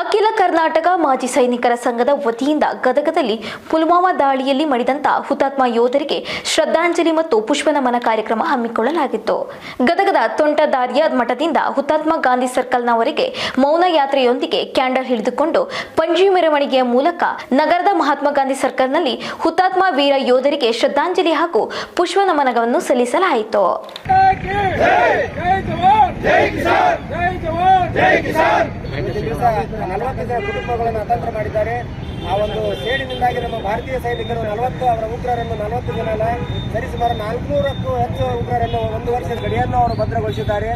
ಅಖಿಲ ಕರ್ನಾಟಕ ಮಾಜಿ ಸೈನಿಕರ ಸಂಘದ ವತಿಯಿಂದ ಗದಗದಲ್ಲಿ ಪುಲ್ವಾಮಾ ದಾಳಿಯಲ್ಲಿ ಮಡಿದಂತ ಹುತಾತ್ಮ ಯೋಧರಿಗೆ ಶ್ರದ್ಧಾಂಜಲಿ ಮತ್ತು ಪುಷ್ಪನಮನ ಕಾರ್ಯಕ್ರಮ ಹಮ್ಮಿಕೊಳ್ಳಲಾಗಿತ್ತು. ಗದಗದ ತೊಂಟದಾರಿಯ ಮಠದಿಂದ ಹುತಾತ್ಮ ಗಾಂಧಿ ಸರ್ಕಲ್ನವರೆಗೆ ಮೌನ ಯಾತ್ರೆಯೊಂದಿಗೆ ಕ್ಯಾಂಡಲ್ ಹಿಡಿದುಕೊಂಡು ಪಂಜಿ ಮೆರವಣಿಗೆಯ ಮೂಲಕ ನಗರದ ಮಹಾತ್ಮ ಗಾಂಧಿ ಸರ್ಕಲ್ನಲ್ಲಿ ಹುತಾತ್ಮ ವೀರ ಯೋಧರಿಗೆ ಶ್ರದ್ಧಾಂಜಲಿ ಹಾಗೂ ಪುಷ್ಪನಮನವನ್ನು ಸಲ್ಲಿಸಲಾಯಿತು. ಜೈ ಜವಾನ್ ಜೈ ಕಿಸಾನ್! ಜೈ ಜವಾನ್ ಜೈ ಕಿಸಾನ್! ಒಂದು ದಿವಸ ನಲವತ್ತು ಕುಟುಂಬಗಳನ್ನು ಅತಂತ್ರ ಮಾಡಿದ್ದಾರೆ. ಆ ಒಂದು ಸೇಡಿನಿಂದಾಗಿ ನಮ್ಮ ಭಾರತೀಯ ಸೈನಿಕರು ನಲವತ್ತು, ಅವರ ಉಗ್ರರನ್ನು ನಲವತ್ತು ಜನ ಸರಿಸುಮಾರು ನಾಲ್ಕುನೂರಕ್ಕೂ ಹೆಚ್ಚು ಉಗ್ರರನ್ನು ಒಂದು ವರ್ಷದ ಗಡಿಯನ್ನು ಅವರು ಭದ್ರಗೊಳಿಸಿದ್ದಾರೆ.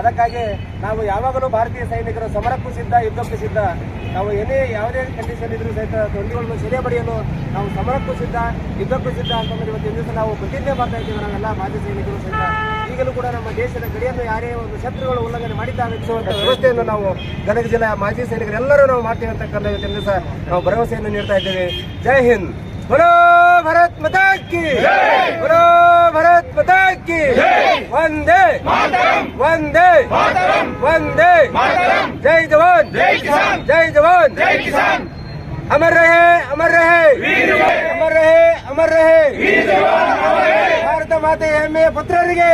ಅದಕ್ಕಾಗಿ ನಾವು ಯಾವಾಗಲೂ ಭಾರತೀಯ ಸೈನಿಕರು ಸಮರಕ್ಕೂ ಸಿದ್ಧ, ಯುದ್ಧಕ್ಕೂ ಸಿದ್ಧ. ನಾವು ಏನೇ ಯಾವುದೇ ಕಂಡೀಷನ್ ಇದ್ರೂ ಸಹಿತ ತೊಂದರೆಗಳನ್ನು ಸೆರೆ ಬಡಿಯಲು ನಾವು ಸಮರಕ್ಕೂ ಸಿದ್ಧ, ಯುದ್ಧಕ್ಕೂ ಸಿದ್ಧ ಅಂತಂದ್ರೆ ಇವತ್ತು ದಿವಸ ನಾವು ಪ್ರತಿಜ್ಞೆ ಮಾಡ್ತಾ ಇದ್ದೀವಿ. ನಾವೆಲ್ಲ ಮಾಜಿ ಸೈನಿಕರು ಸಹಿತ. ಈಗಲೂ ಕೂಡ ನಮ್ಮ ದೇಶದ ಗಡಿಯನ್ನು ಯಾರೇ ಒಂದು ಶತ್ರುಗಳು ಉಲ್ಲಂಘನೆ ಮಾಡಿದ್ದಾವೆ ಎನ್ನಿಸುವಂತ ವ್ಯವಸ್ಥೆಯನ್ನು ನಾವು ಗದಗ ಜಿಲ್ಲೆಯ ಮಾಜಿ ಸೈನಿಕರೆಲ್ಲರೂ ನಾವು ಮಾಡ್ತೀವಿ ಅಂತಕ್ಕಂಥ ಇವತ್ತಿನ ದಿವಸ ನಾವು ಭರವಸೆಯನ್ನು ನೀಡ್ತಾ ಇದ್ದೇವೆ ಜೈ ಹಿಂದ್ ಬರೋ ಭರತ್ ಮತಾ ಕಿ ಬರೋ ಭರತ್ ಮತಾ ಕಿ ವಂದೇ ವಂದೇ ವಂದೇ ಜೈ ಜವಾನ್ ಜೈ ಕಿಸಾನ್ ಜೈ ಜವಾನ್ ಜೈ ಕಿಸಾನ್ अमर रहे अमर रहे अमर रहे अमर रहे ಭಾರತ ಮಾತೆ ಹೆಮ್ಮೆಯ ಪುತ್ರರಿಗೆ.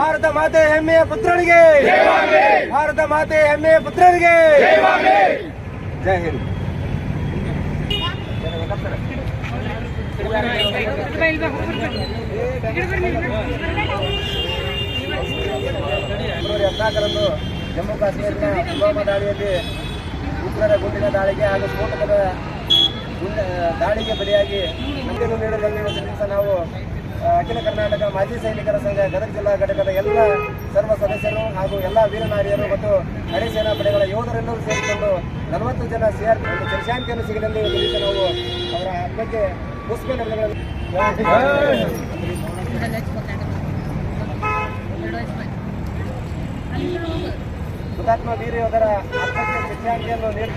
ಭಾರತ ಮಾತೆ ಹೆಮ್ಮೆಯ ಪುತ್ರರಿಗೆ. ಭಾರತ ಮಾತೆ ಹೆಮ್ಮೆಯ ಪುತ್ರರಿಗೆ. ಜೈ ಹಿಂದ್. ಹದಿನಾಲ್ಕರಂದು ಜಮ್ಮು ಕಾಶ್ಮೀರದ ಪುಲ್ವಾಮಾ ದಾಳಿಯಲ್ಲಿ ಉಗ್ರರ ಗುಂಡಿನ ದಾಳಿಗೆ ಹಾಗೂ ಸ್ಫೋಟಕದ ದಾಳಿಗೆ ಬಲಿಯಾಗಿ ನಂಬಿಕೆ ನೀಡಲು ದಿವಸ ನಾವು ಅಖಿಲ ಕರ್ನಾಟಕ ಮಾಜಿ ಸೈನಿಕರ ಸಂಘ, ಗದಗ ಜಿಲ್ಲಾ ಘಟಕದ ಎಲ್ಲ ಸರ್ವ ಸದಸ್ಯರು ಹಾಗೂ ಎಲ್ಲ ವೀರನಾರಿಯರು ಮತ್ತು ಹಳೆ ಸೇನಾ ಪಡೆಗಳ ಯೋಧರೆಲ್ಲರೂ ಸೇರಿಕೊಂಡು ನಲವತ್ತು ಜನ ಸಿಆರ್ ಒಂದು ಚಿರಶಾಂತಿಯನ್ನು ಸಿಗದಲ್ಲಿ ನಾವು ಅವರ ಬಗ್ಗೆ ಹುತಾತ್ಮ ವೀರ ಯೋಧರ ಆತ್ಮಕ್ಕೆ ಚಿರಶಾಂತಿಯನ್ನು ನೀಡಿ.